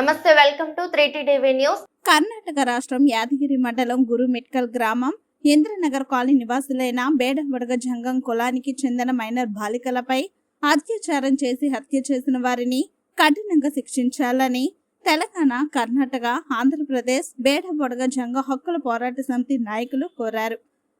నమస్తే welcome to three TV news. Karnataka రాష్ట్రం యాదగిరి మండలం గురుమిట్కల్ గ్రామం. ఇంద్రనగర్ కాలనీ నివాసులైన బేడబడగ జంగం కులానికి చెందిన మైనర్ బాలికలపై అత్యాచారం చేసి హత్య చేసిన వారిని కఠినంగా శిక్షించాలని తెలంగాణ కర్ణాటక ఆంధ్రప్రదేశ్ బేడబొడగ జంగ హక్కుల పోరాట సమితి నాయకులు కోరారు.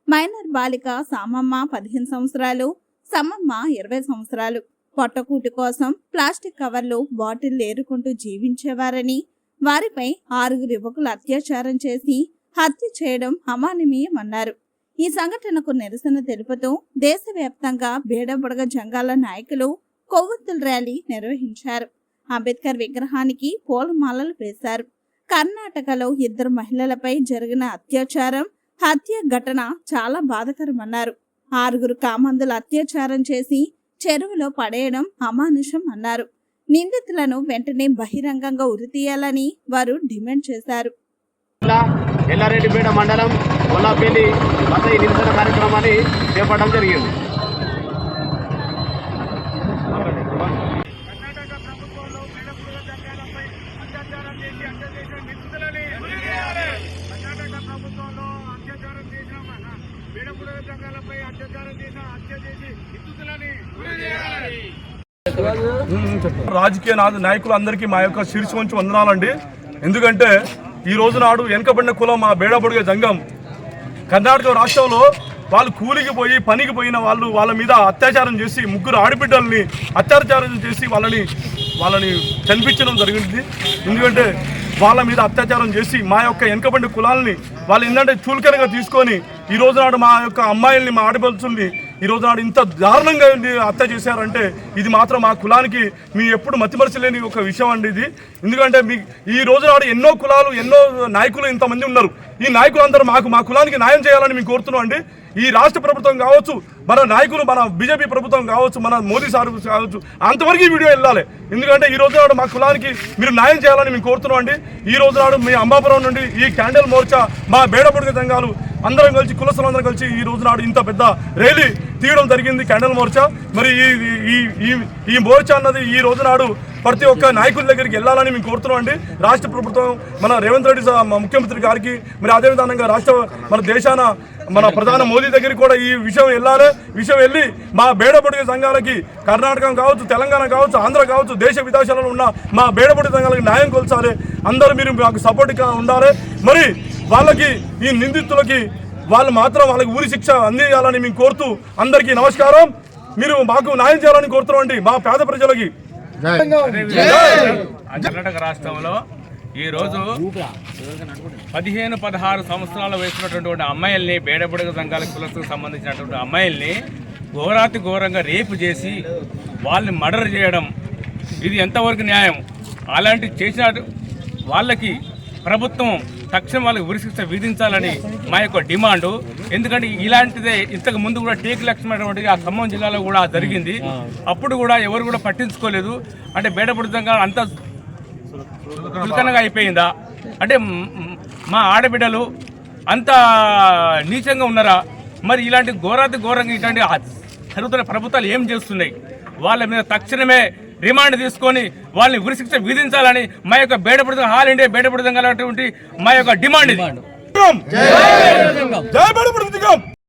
మైనర్ బాలిక సామమ్మ పదిహేను సంవత్సరాలు సమ్మమ్మ ఇరవై సంవత్సరాలు. పొట్టకూటి కోసం ప్లాస్టిక్ కవర్లు బాటిల్ ఏరుకుంటూ జీవించేవారని వారిపై ఆరుగురు యువకులు అత్యాచారం చేసి హత్య చేయడం అమానవీయమన్నారు ఈ సంఘటనకు నిరసన తెలుపుతూ దేశవ్యాప్తంగా బేడబుడగ జంగాల నాయకులు కొవ్వొత్తుల ర్యాలీ నిర్వహించారు. అంబేద్కర్ విగ్రహానికి పూలమాలలు వేశారు. కర్ణాటకలో ఇద్దరు మహిళలపై జరిగిన అత్యాచారం హత్య ఘటన చాలా బాధకరమన్నారు. ఆరుగురు కామందులు అత్యాచారం చేసి చెరువులో పడేయడం అమానుషం అన్నారు. నిందితులను వెంటనే బహిరంగంగా ఉరితీయాలని వారు డిమాండ్ చేశారు. ఎల్లారెడ్డిపేట మండలం గొల్లాపల్లి నిరసన కార్యక్రమాన్ని చేపట్టడం జరిగింది కర్ణాటక ప్రభుత్వంలో పేదపురుల చట్టాలపై అత్యాచారం చేసి హత్య చేసిన నిందితులని కర్ణాటక ప్రభుత్వంలో అత్యాచారం చేసిన మన పేదపురుల చట్టాలపై అత్యాచారం చేసిన హత్య చేసి నిందితులని రాజకీయ నాయకులు నాయకులందరికీ మా యొక్క శీర్ష వంచి వందనాలండి. ఎందుకంటే ఈ రోజు నాడు వెనకబడిన కులం మా బేడబొడిగ జంగం. కర్ణాటక రాష్ట్రంలో వాళ్ళు కూలికి పోయి పనికి పోయిన వాళ్ళు వాళ్ళ మీద అత్యాచారం చేసి ముగ్గురు ఆడబిడ్డల్ని అత్యాచారం చేసి వాళ్ళని వాళ్ళని చనిపించడం జరిగింది. ఎందుకంటే వాళ్ళ మీద అత్యాచారం చేసి మా యొక్క వెనకబడిన కులాలని వాళ్ళు ఏంటంటే చులకనగా తీసుకొని ఈ రోజు నాడు మా యొక్క అమ్మాయిల్ని మా ఆడపడుచుల్ని ఈ రోజు నాడు ఇంత దారుణంగా హత్య చేశారంటే ఇది మాత్రం మా కులానికి మీ ఎప్పుడు మతిమరచలేని ఒక విషయం అండి ఇది. ఎందుకంటే మీ ఈ రోజు నాడు ఎన్నో కులాలు ఎన్నో నాయకులు ఇంతమంది ఉన్నారు. ఈ నాయకులందరూ మాకు మా కులానికి న్యాయం చేయాలని మేము కోరుతున్నాం అండి. ఈ రాష్ట్ర ప్రభుత్వం కావచ్చు మన నాయకులు మన బీజేపీ ప్రభుత్వం కావచ్చు మన మోదీ సార్ కావచ్చు అంతవరకు ఈ వీడియో వెళ్ళాలి. ఎందుకంటే ఈ రోజు నాడు మా కులానికి మీరు న్యాయం చేయాలని మేము కోరుతున్నాం అండి. ఈ రోజు నాడు మీ అంబాపురం నుండి ఈ క్యాండిల్ మోర్చా మా బేడపొడిగ సంఘాలు అందరం కలిసి కులస్తులందరం కలిసి ఈ రోజు నాడు ఇంత పెద్ద ర్యాలీ తీయడం జరిగింది క్యాండల్ మోర్చా. మరి ఈ ఈ ఈ ఈ మోర్చా అన్నది ఈ రోజు నాడు ప్రతి ఒక్క నాయకుల దగ్గరికి వెళ్ళాలని మేము కోరుతున్నాం అండి. రాష్ట్ర ప్రభుత్వం మన రేవంత్ రెడ్డి ముఖ్యమంత్రి గారికి మరి అదేవిధంగా రాష్ట్ర మన దేశాన మన ప్రధాన మోదీ దగ్గరికి కూడా ఈ విషయం వెళ్ళాలి. విషయం వెళ్ళి మా బేడపొడిగ సంఘాలకి కర్ణాటక కావచ్చు తెలంగాణ కావచ్చు ఆంధ్ర కావచ్చు దేశ విదేశాలలో ఉన్న మా బేడపొడి సంఘాలకి న్యాయం కొలిచాలి. అందరూ మీరు మాకు సపోర్ట్గా ఉండాలి. మరి వాళ్ళకి ఈ నిందితులకి వాళ్ళు మాత్రం వాళ్ళకి ఊరి శిక్ష అందించాలని మేము కోరుతూ అందరికీ నమస్కారం. మీరు మాకు న్యాయం చేయాలని కోరుతున్నాం అండి మా పేద ప్రజలకి. కర్ణాటక రాష్ట్రంలో ఈరోజు పదిహేను పదహారు సంవత్సరాల వయసున్నటువంటి అమ్మాయిల్ని బేడబుడగ సంఘాల కులస్తుకు సంబంధించినటువంటి అమ్మాయిల్ని ఘోరాతి ఘోరంగా రేపు చేసి వాళ్ళని మర్డర్ చేయడం ఇది ఎంతవరకు న్యాయం? అలాంటి చేసిన వాళ్ళకి ప్రభుత్వం తక్షణం వాళ్ళకి ఉరిశిక్ష విధించాలని మా యొక్క డిమాండు. ఎందుకంటే ఇలాంటిదే ఇంతకు ముందు కూడా టేక్ లక్ష్మణటువంటి ఆ ఖమ్మం జిల్లాలో కూడా జరిగింది. అప్పుడు కూడా ఎవరు కూడా పట్టించుకోలేదు. అంటే బేడపడుతంగా అంత చులకనగా అయిపోయిందా? అంటే మ్- ఆడబిడ్డలు అంత నీచంగా ఉన్నారా? మరి ఇలాంటి ఘోరాతి ఘోరంగా ఇట్లాంటి ఆ జరుగుతున్న ప్రభుత్వాలు ఏం చేస్తున్నాయి? వాళ్ళ మీద తక్షణమే రిమాండ్ తీసుకొని వాళ్ళని ఉరిశిక్ష విధించాలని మా యొక్క బేడపడుతున్న హాల్ ఇండియా బేడపడుతున్న మా యొక్క డిమాండ్ ఇది.